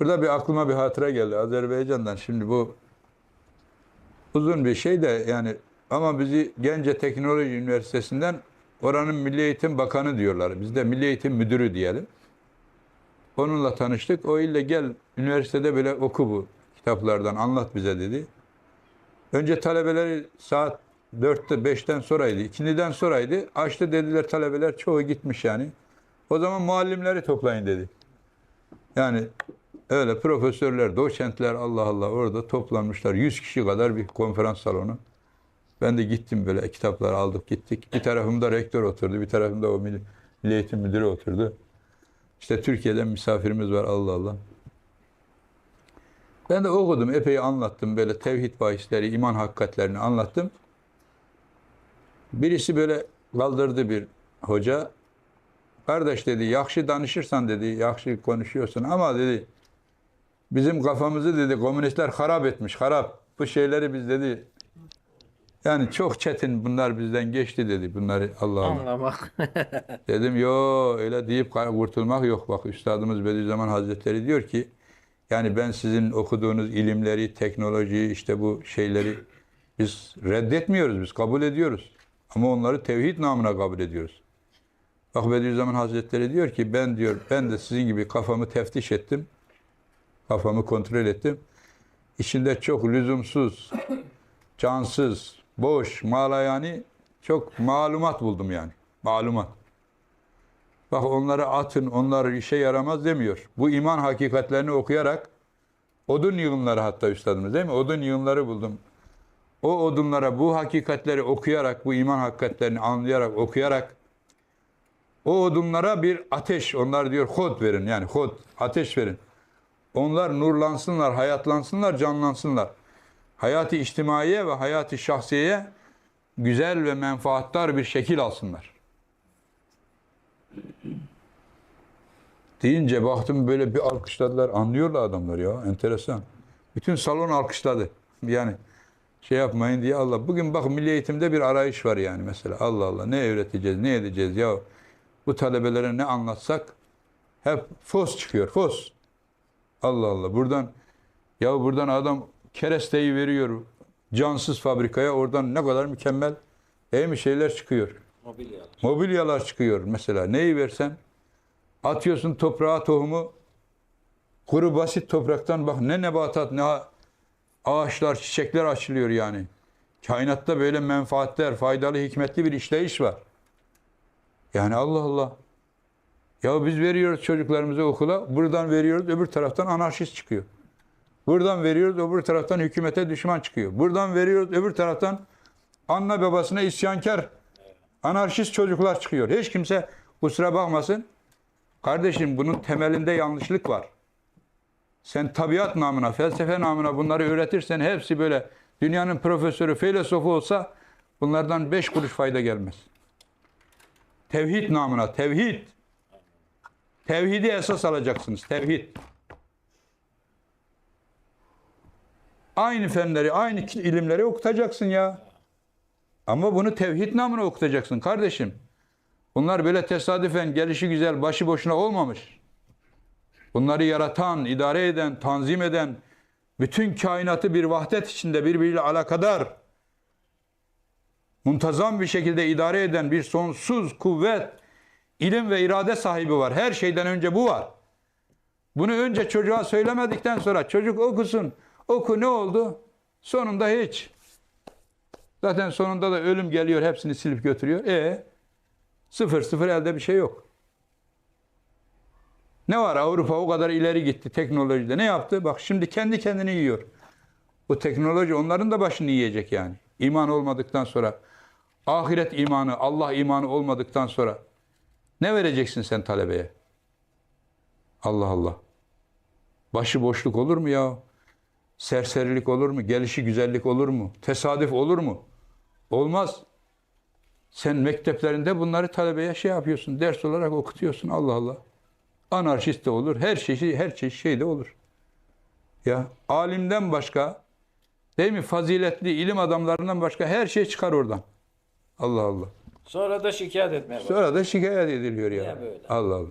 Burada bir aklıma bir hatıra geldi Azerbaycan'dan. Şimdi bu uzun bir şey de yani ama bizi Gence Teknoloji Üniversitesi'nden oranın Milli Eğitim Bakanı diyorlar. Biz de Milli Eğitim Müdürü diyelim. Onunla tanıştık. O ile gel üniversitede böyle oku bu kitaplardan anlat bize dedi. Önce talebeleri saat 4'te 5'ten sonraydı. ikindiden sonraydı. Açtı dediler talebeler çoğu gitmiş yani. O zaman muallimleri toplayın dedi. Yani öyle profesörler, doçentler Allah Allah orada toplanmışlar. 100 kişi kadar bir konferans salonu. Ben de gittim böyle kitapları aldık gittik. Bir tarafımda rektör oturdu, bir tarafımda o milli, milli eğitim müdürü oturdu. İşte Türkiye'den misafirimiz var Allah Allah. Ben de okudum, epey anlattım böyle tevhid bahisleri, iman hakikatlerini anlattım. Birisi böyle kaldırdı bir hoca. Kardeş dedi, yakşı danışırsan dedi, yakşı konuşuyorsun ama dedi, bizim kafamızı dedi, komünistler harap etmiş, harap. Bu şeyleri biz dedi, yani çok çetin bunlar bizden geçti dedi, bunları Allah Allah. Anlamak. Dedim yo öyle deyip kurtulmak yok. Bak Üstadımız Bediüzzaman Hazretleri diyor ki yani ben sizin okuduğunuz ilimleri, teknolojiyi işte bu şeyleri biz reddetmiyoruz, biz kabul ediyoruz. Ama onları tevhid namına kabul ediyoruz. Bak Bediüzzaman Hazretleri diyor ki ben diyor ben de sizin gibi kafamı teftiş ettim. Kafamı kontrol ettim. İçinde çok lüzumsuz, cansız, boş, malayani çok malumat buldum yani. Malumat. Bak onları atın, onlar işe yaramaz demiyor. Bu iman hakikatlerini okuyarak odun yığınları hatta üstadımız değil mi? Odun yığınları buldum. O odunlara bu hakikatleri okuyarak, bu iman hakikatlerini anlayarak, okuyarak o odunlara bir ateş, onlar diyor kod verin yani kod, ateş verin. Onlar nurlansınlar, hayatlansınlar, canlansınlar. Hayatı içtimaiye ve hayatı şahsiyeye güzel ve menfaattar bir şekil alsınlar. Deyince baktım böyle bir alkışladılar. Anlıyorlar adamlar ya. Enteresan. Bütün salon alkışladı. Yani şey yapmayın diye Allah. Bugün bak milli eğitimde bir arayış var yani mesela. Allah Allah ne öğreteceğiz, ne edeceğiz ya. Bu talebelere ne anlatsak hep fos çıkıyor, fos. Allah Allah. Buradan ya buradan adam keresteyi veriyor cansız fabrikaya. Oradan ne kadar mükemmel değil mi şeyler çıkıyor. Mobilya. Mobilyalar çıkıyor mesela. Neyi versen atıyorsun toprağa tohumu kuru basit topraktan bak ne nebatat ne ağaçlar çiçekler açılıyor yani. Kainatta böyle menfaatler, faydalı, hikmetli bir işleyiş var. Yani Allah Allah. Ya biz veriyoruz çocuklarımızı okula, buradan veriyoruz, öbür taraftan anarşist çıkıyor. Buradan veriyoruz, öbür taraftan hükümete düşman çıkıyor. Buradan veriyoruz, öbür taraftan anne babasına isyankar, anarşist çocuklar çıkıyor. Hiç kimse kusura bakmasın. Kardeşim bunun temelinde yanlışlık var. Sen tabiat namına, felsefe namına bunları öğretirsen hepsi böyle dünyanın profesörü, filozofu olsa bunlardan beş kuruş fayda gelmez. Tevhid namına, tevhid. Tevhidi esas alacaksınız, tevhid. Aynı fenleri, aynı ilimleri okutacaksın ya. Ama bunu tevhid namına okutacaksın kardeşim. Bunlar böyle tesadüfen gelişi güzel, başı boşuna olmamış. Bunları yaratan, idare eden, tanzim eden, bütün kainatı bir vahdet içinde birbiriyle alakadar, muntazam bir şekilde idare eden bir sonsuz kuvvet, ilim ve irade sahibi var. Her şeyden önce bu var. Bunu önce çocuğa söylemedikten sonra çocuk okusun. Oku ne oldu? Sonunda hiç. Zaten sonunda da ölüm geliyor hepsini silip götürüyor. E sıfır sıfır elde bir şey yok. Ne var Avrupa o kadar ileri gitti teknolojide. Ne yaptı? Bak şimdi kendi kendini yiyor. Bu teknoloji onların da başını yiyecek yani. İman olmadıktan sonra, ahiret imanı, Allah imanı olmadıktan sonra ne vereceksin sen talebeye? Allah Allah. Başı boşluk olur mu ya? Serserilik olur mu? Gelişi güzellik olur mu? Tesadüf olur mu? Olmaz. Sen mekteplerinde bunları talebeye şey yapıyorsun, ders olarak okutuyorsun. Allah Allah. Anarşist de olur, her şey her çeşit şey de olur. Ya alimden başka değil mi faziletli ilim adamlarından başka her şey çıkar oradan. Allah Allah. Sonra da şikayet etmeye başladı. Sonra da şikayet ediliyor ya. Niye böyle? Allah Allah.